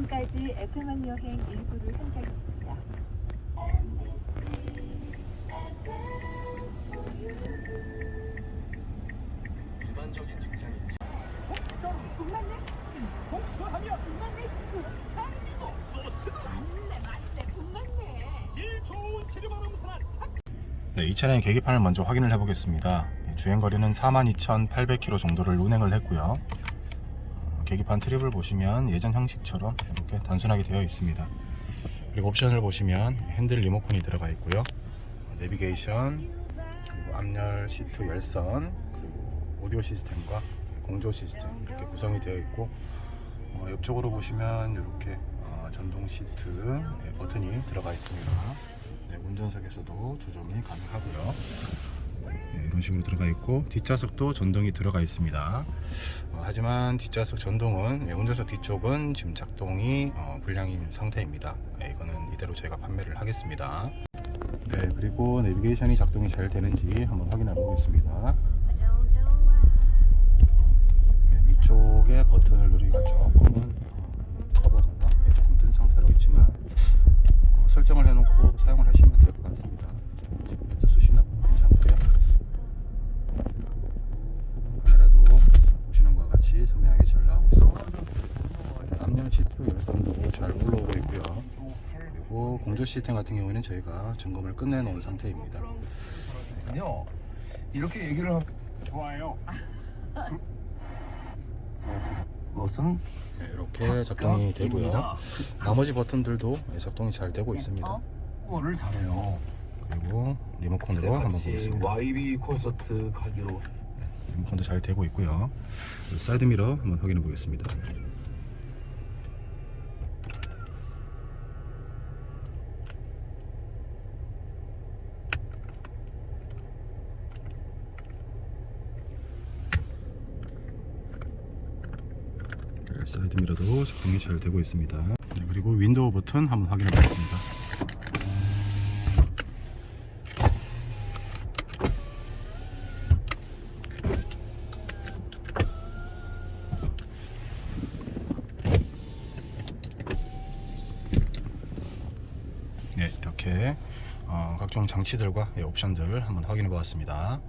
지금까지 FM 여행 일부를 선택했습니다. 일반적인 있지. 네, 이 차량의 계기판을 먼저 확인을 해보겠습니다. 네, 주행거리는 42,800km 정도를 운행을 했고요. 어, 계기판 트립을 보시면 예전 형식처럼 이렇게 단순하게 되어 있습니다. 그리고 옵션을 보시면 핸들 리모컨이 들어가 있고요. 어, 내비게이션, 그리고 앞열 시트 열선, 그리고 오디오 시스템과 공조 시스템 이렇게 구성이 되어 있고 어, 옆쪽으로 보시면 이렇게 어, 전동 시트 네, 버튼이 들어가 있습니다. 네, 운전석에서도 조정이 가능하고요. 네, 이런 식으로 들어가 있고 뒷좌석도 전동이 들어가 있습니다. 어, 하지만 뒷좌석 전동은 네, 운전석 뒤쪽은 지금 작동이 어, 불량인 상태입니다. 네, 이거는 이대로 제가 판매를 하겠습니다. 네, 그리고 내비게이션이 작동이 잘 되는지 한번 확인해 보겠습니다. 네, 위쪽에 버튼을 누르기가 조금은 어, 커버가 네, 조금 뜬 상태로 있지만 어, 설정을 해놓고 사용을 하시면 될 것 같습니다. 지금 배트 수신압 괜찮고요. 카메라도 보시는 것과 같이 선명하게 잘 나오고 있습니다. 네, 앞면 시트 열선도 잘 올라오고 있고요. 그리고 공조 시스템 같은 경우에는 저희가 점검을 끝내놓은 상태입니다. 아니요. 이렇게 얘기를 하면 좋아요. 그것은 네, 이렇게 작동이 되고요. 나머지 버튼들도 네, 작동이 잘 되고 있습니다. 뭐를 잘해요. 그리고 리모컨으로 한번 보겠습니다. YB 콘서트 가기로 리모컨도 잘 되고 있고요. 사이드 미러 한번 확인해 보겠습니다. 사이드 미러도 작동이 잘 되고 있습니다. 네, 그리고 윈도우 버튼 한번 확인해 보겠습니다. 네, 이렇게 어, 각종 장치들과 예, 옵션들 한번 확인해 보았습니다.